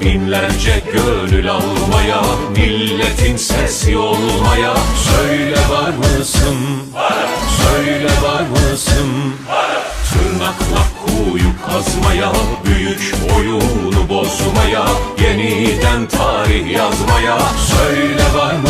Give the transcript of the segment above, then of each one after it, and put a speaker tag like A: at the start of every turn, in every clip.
A: Binlerce gönül almaya Milletin sesi olmaya Söyle var mısın? Söyle var mısın? Tırnakla kuyu kazmaya Büyük oyunu bozmaya Yeniden tarih yazmaya Söyle var mısın?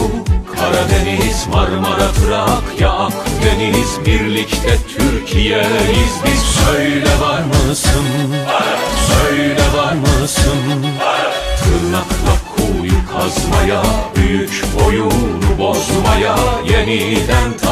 A: Karadeniz, Marmara, Trakya, Akdeniz Birlikte Türkiye'yiz biz Söyle var mısın? Söyle var mısın? Tırnakla kuyu kazmaya Büyük oyunu bozmaya Yeniden tarih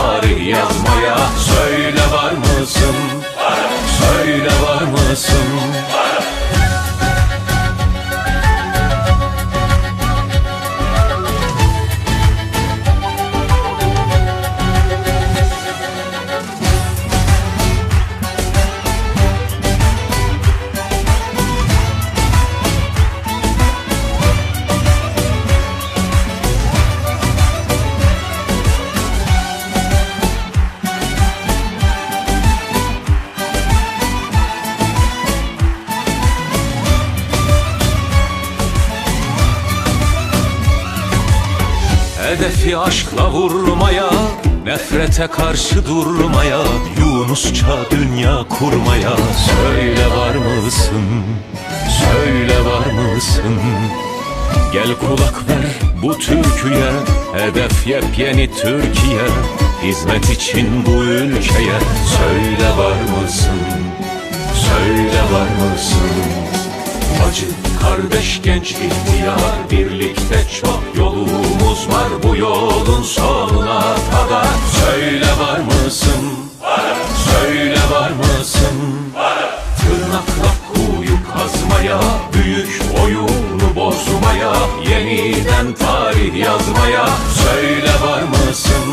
A: Hedefi aşkla vurmaya Nefrete karşı durmaya Yunusça dünya kurmaya Söyle var mısın? Söyle var mısın? Gel kulak ver bu türküye Hedef yepyeni Türkiye Hizmet için bu ülkeye Söyle var mısın? Söyle var mısın? Acı kardeş genç ihtiyar Birlikte çok yolumuz var Bu yolun sonuna kadar Söyle var mısın? Söyle var mısın? Tırnakla kuyu kazmaya Büyük oyunu bozmaya Yeniden tarih yazmaya Söyle var mısın?